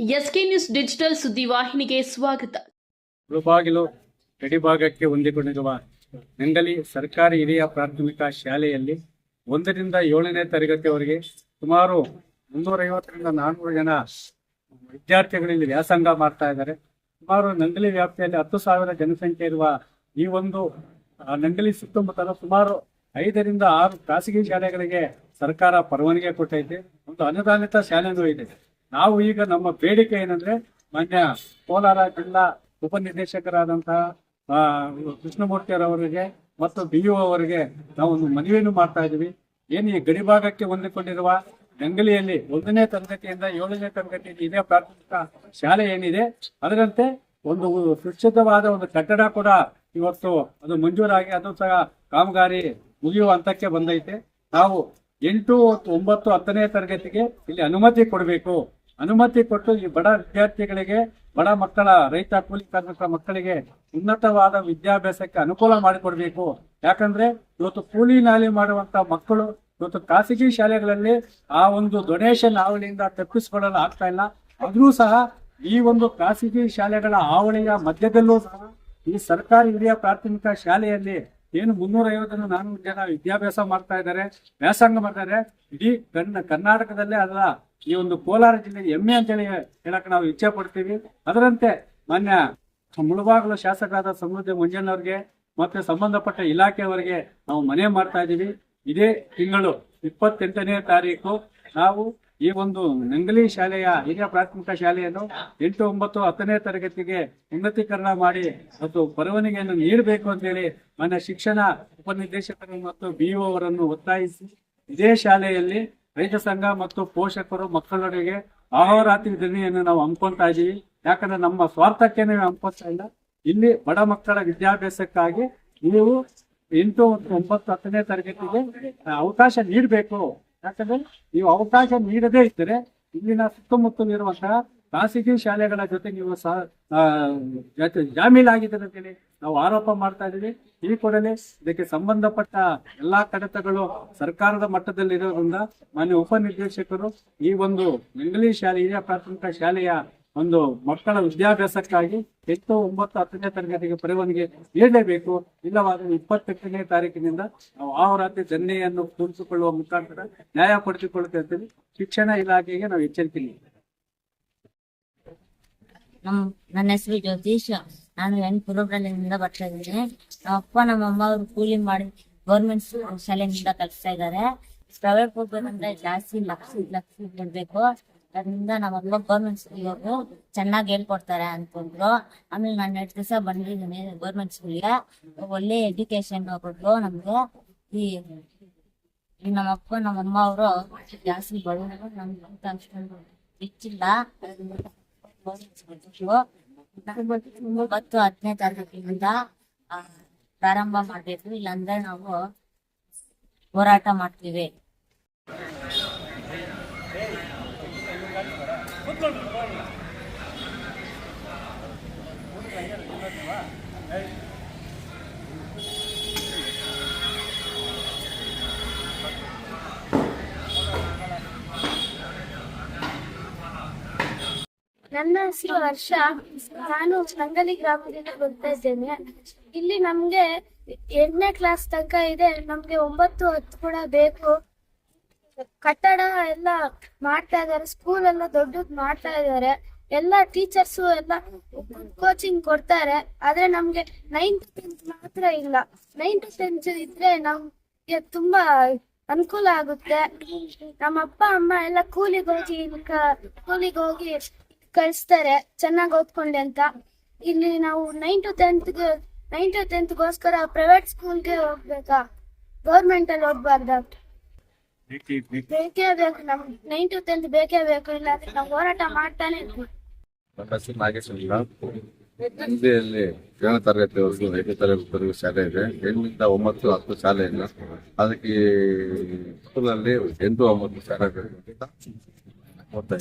SK news digital ಸುದ್ದಿವಾಹಿನಿಗೆ ಸ್ವಾಗತ. ಮುಳುಬಾಗಿಲು ಗಡಿಭಾಗಕ್ಕೆ ಹೊಂದಿಕೊಂಡಿರುವ ನಂಗಲಿ ಸರ್ಕಾರಿ ಹಿರಿಯ ಪ್ರಾಥಮಿಕ ಶಾಲೆಯಲ್ಲಿ ಒಂದರಿಂದ ಏಳನೇ ತರಗತಿಯವರೆಗೆ ಸುಮಾರು ಮುನ್ನೂರೈವತ್ತರಿಂದ ನಾನ್ನೂರು ಜನ ವಿದ್ಯಾರ್ಥಿಗಳಲ್ಲಿ ವ್ಯಾಸಂಗ ಮಾಡ್ತಾ ಇದ್ದಾರೆ. ಸುಮಾರು ನಂಗಲಿ ವ್ಯಾಪ್ತಿಯಲ್ಲಿ ಹತ್ತು ಸಾವಿರ ಜನಸಂಖ್ಯೆ ಇರುವ ಈ ಒಂದು ನಂಗಲಿ ಸುತ್ತಮುತ್ತಲ ಸುಮಾರು ಐದರಿಂದ ಆರು ಖಾಸಗಿ ಶಾಲೆಗಳಿಗೆ ಸರ್ಕಾರ ಪರವಾನಗಿ ಕೊಟ್ಟೈತೆ. ಒಂದು ಅನುದಾನಿತ ಶಾಲೆನೂ ಇದೆ. ನಾವು ಈಗ ನಮ್ಮ ಬೇಡಿಕೆ ಏನಂದ್ರೆ ಮಾನ್ಯ ಕೋಲಾರ ಜಿಲ್ಲಾ ಉಪನಿರ್ದೇಶಕರಾದಂತಹ ಕೃಷ್ಣಮೂರ್ತಿಯವರಿಗೆ ಮತ್ತು ಬಿ ಅವರಿಗೆ ನಾವು ಒಂದು ಮನವಿಯನ್ನು ಮಾಡ್ತಾ ಇದೀವಿ ಏನು ಈ ಗಡಿಭಾಗಕ್ಕೆ ಹೊಂದಿಕೊಂಡಿರುವ ಜಂಗಲಿಯಲ್ಲಿ ಒಂದನೇ ತರಗತಿಯಿಂದ ಏಳನೇ ತರಗತಿ ಇದೇ ಪ್ರಾಥಮಿಕ ಶಾಲೆ ಏನಿದೆ, ಅದರಂತೆ ಒಂದು ಸುಶುದ್ಧವಾದ ಒಂದು ಕಟ್ಟಡ ಕೂಡ ಇವತ್ತು ಅದು ಮಂಜೂರಾಗಿ, ಅದು ಸಹ ಕಾಮಗಾರಿ ಮುಗಿಯುವ ಹಂತಕ್ಕೆ ಬಂದೈತೆ. ನಾವು ಎಂಟು ಒಂಬತ್ತು ಹತ್ತನೇ ತರಗತಿಗೆ ಇಲ್ಲಿ ಅನುಮತಿ ಕೊಡಬೇಕು. ಅನುಮತಿ ಕೊಟ್ಟು ಈ ಬಡ ವಿದ್ಯಾರ್ಥಿಗಳಿಗೆ, ಬಡ ಮಕ್ಕಳ, ರೈತ ಕೂಲಿ ಕಾರ್ಮಿಕರ ಮಕ್ಕಳಿಗೆ ಉನ್ನತವಾದ ವಿದ್ಯಾಭ್ಯಾಸಕ್ಕೆ ಅನುಕೂಲ ಮಾಡಿಕೊಡ್ಬೇಕು. ಯಾಕಂದ್ರೆ ಇವತ್ತು ಕೂಲಿ ನಾಲಿ ಮಾಡುವಂತ ಮಕ್ಕಳು ಇವತ್ತು ಖಾಸಗಿ ಶಾಲೆಗಳಲ್ಲಿ ಆ ಒಂದು ಡೊನೇಷನ್ ಹಾವಳಿಯಿಂದ ತಪ್ಪಿಸಿಕೊಳ್ಳಲು ಆಗ್ತಾ ಇಲ್ಲ. ಆದ್ರೂ ಸಹ ಈ ಒಂದು ಖಾಸಗಿ ಶಾಲೆಗಳ ಆವಳಿಯ ಮಧ್ಯದಲ್ಲೂ ಸಹ ಈ ಸರ್ಕಾರಿ ಹಿರಿಯ ಪ್ರಾಥಮಿಕ ಶಾಲೆಯಲ್ಲಿ ಏನು ಮುನ್ನೂರ ಐವತ್ತರಿಂದ ನಾನ್ನೂರು ಜನ ವಿದ್ಯಾಭ್ಯಾಸ ಮಾಡ್ತಾ ಇದ್ದಾರೆ, ವ್ಯಾಸಂಗ ಮಾಡ್ತಾರೆ ಇಡೀ ಕನ್ನ ಕರ್ನಾಟಕದಲ್ಲೇ ಅಲ್ಲ, ಈ ಒಂದು ಕೋಲಾರ ಜಿಲ್ಲೆ ಹೆಮ್ಮೆ ಅಂತೇಳಿ ಹೇಳಕ್ ನಾವು ಇಚ್ಛೆ ಪಡ್ತೀವಿ. ಅದರಂತೆ ಮಾನ್ಯ ಮುಳುಬಾಗಲು ಶಾಸಕರಾದ ಸಮೃದ್ಧಿ ಮುಂಜಾನವ್ರಿಗೆ ಮತ್ತೆ ಸಂಬಂಧಪಟ್ಟ ಇಲಾಖೆಯವರಿಗೆ ನಾವು ಮನೆ ಮಾಡ್ತಾ ಇದ್ದೀವಿ. ಇದೇ ತಿಂಗಳು ಇಪ್ಪತ್ತೆಂಟನೇ ತಾರೀಕು ನಾವು ಈ ಒಂದು ನಂಗಲಿ ಶಾಲೆಯ ಹಿರಿಯ ಪ್ರಾಥಮಿಕ ಶಾಲೆಯನ್ನು ಎಂಟು, ಒಂಬತ್ತು, ಹತ್ತನೇ ತರಗತಿಗೆ ಉನ್ನತೀಕರಣ ಮಾಡಿ ಮತ್ತು ಬರವಣಿಗೆಯನ್ನು ನೀಡಬೇಕು ಅಂತೇಳಿ ಮಾನ್ಯ ಶಿಕ್ಷಣ ಉಪನಿರ್ದೇಶಕರು ಮತ್ತು ಬಿಇಒ ಅವರನ್ನು ಒತ್ತಾಯಿಸಿ ಇದೇ ಶಾಲೆಯಲ್ಲಿ ರೈತ ಸಂಘ ಮತ್ತು ಪೋಷಕರು ಮಕ್ಕಳೊಡೆಗೆ ಆಹೋರಾತ್ರಿ ಧ್ವನಿಯನ್ನು ನಾವು ಹಮ್ಮಿಕೊಳ್ತಾ ಇದ್ದೀವಿ. ಯಾಕಂದ್ರೆ ನಮ್ಮ ಸ್ವಾರ್ಥಕ್ಕೆ ನಾವು ಇಲ್ಲ. ಇಲ್ಲಿ ಬಡ ಮಕ್ಕಳ ವಿದ್ಯಾಭ್ಯಾಸಕ್ಕಾಗಿ ನೀವು ಎಂಟು, ಒಂಬತ್ತು, ಹತ್ತನೇ ತರಗತಿಗೆ ಅವಕಾಶ ನೀಡಬೇಕು. ಯಾಕಂದ್ರೆ ನೀವು ಅವಕಾಶ ನೀಡದೇ ಇದ್ದರೆ ಇಲ್ಲಿನ ಸುತ್ತಮುತ್ತಲಿರುವಂತಹ ಖಾಸಗಿ ಶಾಲೆಗಳ ಜೊತೆ ನೀವು ಸಹ ಅಂತ ಅಂತೇಳಿ ನಾವು ಆರೋಪ ಮಾಡ್ತಾ ಇದ್ದೀವಿ. ಈ ಕೂಡಲೇ ಇದಕ್ಕೆ ಸಂಬಂಧಪಟ್ಟ ಎಲ್ಲಾ ಕಡತಗಳು ಸರ್ಕಾರದ ಮಟ್ಟದಲ್ಲಿರೋದ್ರಿಂದ ಮಾನ್ಯ ಉಪನಿರ್ದೇಶಕರು ಈ ಒಂದು ಮಂಗಳಿ ಶಾಲೆ ಹಿರಿಯ ಪ್ರಾಥಮಿಕ ಶಾಲೆಯ ಒಂದು ಮಕ್ಕಳ ವಿದ್ಯಾಭ್ಯಾಸಕ್ಕಾಗಿ ಎಂಟು, ಒಂಬತ್ತು, ಹತ್ತನೇ ತರಗತಿಗೆ ಪರವಾನಗಿ ನೀಡಲೇಬೇಕು. ಇಲ್ಲವಾದರೆ ಇಪ್ಪತ್ತೆಂಟನೇ ತಾರೀಕಿನಿಂದ ನಾವು ಆವರಾತ್ರಿ ದನ್ನೆಯನ್ನು ಕೂರಿಸಿಕೊಳ್ಳುವ ಮುಖಾಂತರ ನ್ಯಾಯ ಪಡೆದುಕೊಳ್ಳುತ್ತೇವೆ ಶಿಕ್ಷಣ ಇಲಾಖೆಗೆ ನಾವು ಎಚ್ಚರಿಕೆ ನೀಡಿ ನನ್ನ ಹೆಸರು ಜ್ಯೋತಿಷ್. ನಾನು ಹೆಣ್ ಪುರಬ್ರಲ್ಲಿಂದ ಬರ್ತಾ ಇದ್ದೀನಿ. ನಮ್ಮ ಅಪ್ಪ, ನಮ್ಮ ಅಮ್ಮ ಅವರು ಕೂಲಿ ಮಾಡಿ ಗೌರ್ಮೆಂಟ್ ಶಾಲೆಯಿಂದ ಕಲಿಸ್ತಾ ಇದ್ದಾರೆ. ಪ್ರೈವೇಟ್ ಹೋಗ್ಬೇಕಂದ್ರೆ ಜಾಸ್ತಿ ಲಕ್ಷ ಲಕ್ಷ ಕೊಡ್ಬೇಕು. ಅದರಿಂದ ನಮ್ಮ ಅಪ್ಪ ಗೌರ್ಮೆಂಟ್ ಸ್ಕೂಲ್ ಹೋಗು ಚೆನ್ನಾಗಿ ಹೇಳ್ಕೊಡ್ತಾರೆ ಅನ್ಕೊಂಡ್ರು ಆಮೇಲೆ ನಾನು ಎರಡು ದಿವಸ ಬಂದಿದ್ದೀನಿ ಗೌರ್ಮೆಂಟ್ ಸ್ಕೂಲ್ಗೆ ಒಳ್ಳೆ ಎಜುಕೇಶನ್ ಕೊಟ್ರು ನಮ್ಗೆ. ಈ ಈ ನಮ್ಮ ಅಪ್ಪ, ನಮ್ಮ ಅಮ್ಮ ಅವರು ಜಾಸ್ತಿ ಬಡವರು, ನಮ್ಗೆ ಅಷ್ಟೊಂದು ಹೆಚ್ಚಿಲ್ಲ. ಒಂಬತ್ತು ಹತ್ತನೇ ತಾರೀಕಿನಿಂದ ಪ್ರಾರಂಭ ಮಾಡಬೇಕು. ಇಲ್ಲಾಂದ್ರೆ ನಾವು ಹೋರಾಟ ಮಾಡ್ತೀವಿ. ನನ್ನ ಹೆಸರು ಹರ್ಷ ನಾನು ಸಂಗಲಿ ಗ್ರಾಮದಿಂದ ಬರ್ತಾ ಇದ್ದೇನೆ. ಇಲ್ಲಿ ನಮ್ಗೆ ಎಂಟನೇ ಕ್ಲಾಸ್ ತನಕ ಇದೆ. ನಮ್ಗೆ ಒಂಬತ್ತು ಹತ್ತು ಕೂಡ ಬೇಕು. ಕಟ್ಟಡ ಎಲ್ಲ ಮಾಡ್ತಾ ಇದ್ದಾರೆ ಸ್ಕೂಲ್ ಎಲ್ಲ ದೊಡ್ಡದ್ ಮಾಡ್ತಾ ಇದ್ದಾರೆ. ಎಲ್ಲ ಟೀಚರ್ಸ್ ಎಲ್ಲ ಕೋಚಿಂಗ್ ಕೊಡ್ತಾರೆ. ಆದ್ರೆ ನಮ್ಗೆ ನೈನ್ತ್ ಟೆಂತ್ ಮಾತ್ರ ಇಲ್ಲ. ನೈನ್ತ್ ಟೆಂತ್ ಇದ್ರೆ ನಮ್ಗೆ ತುಂಬಾ ಅನುಕೂಲ ಆಗುತ್ತೆ. ನಮ್ಮ ಅಪ್ಪ, ಅಮ್ಮ ಎಲ್ಲ ಕೂಲಿಗೆ ಹೋಗಿ ಕೂಲಿಗೆ ಹೋಗಿ ಕಳಿಸ್ತಾರೆ. ಚೆನ್ನಾಗಿ ಓದ್ಕೊಂಡೆ ಅಂತ. ಇಲ್ಲಿ ನಾವು nine to tenth nine to ಟೆಂತ್ಗೋಸ್ಕರ private ಸ್ಕೂಲ್ಗೆ ಹೋಗ್ಬೇಕಾ? ಗೌರ್ಮೆಂಟ್ ಅಲ್ಲಿ ಹೋಗ್ಬಾರ್ದ? ಬೇಕೇ ಬೇಕು ನಮ್ ನೈನ್ ಟು ಟೆಂತ್ ಬೇಕೇ ಬೇಕು, ಇಲ್ಲಾಂದ್ರೆ ನಾವು ಹೋರಾಟ ಮಾಡ್ತಾನೆ ಇರ್ತೀವಿ ನನ್ನ ಹೆಸರು ನಾಗೇಶ್ ಅಂತ ಹಿಂದಿಯಲ್ಲಿ ಏಳನೇ ತರಗತಿವರೆಗೂ ಐದನೇ ತರಗತಿವರೆಗೂ ಶಾಲೆ ಇದೆ. ಎಂಟರಿಂದ ಒಂಬತ್ತು ಹತ್ತು ಶಾಲೆ ಇಲ್ಲ ಅದಕ್ಕೆ ಸ್ಕೂಲಲ್ಲಿ ಎಂಟು ಒಂಬತ್ತು ಶಾಲೆ ಬೇಕು ಅಂತ ಓದ್ತಾ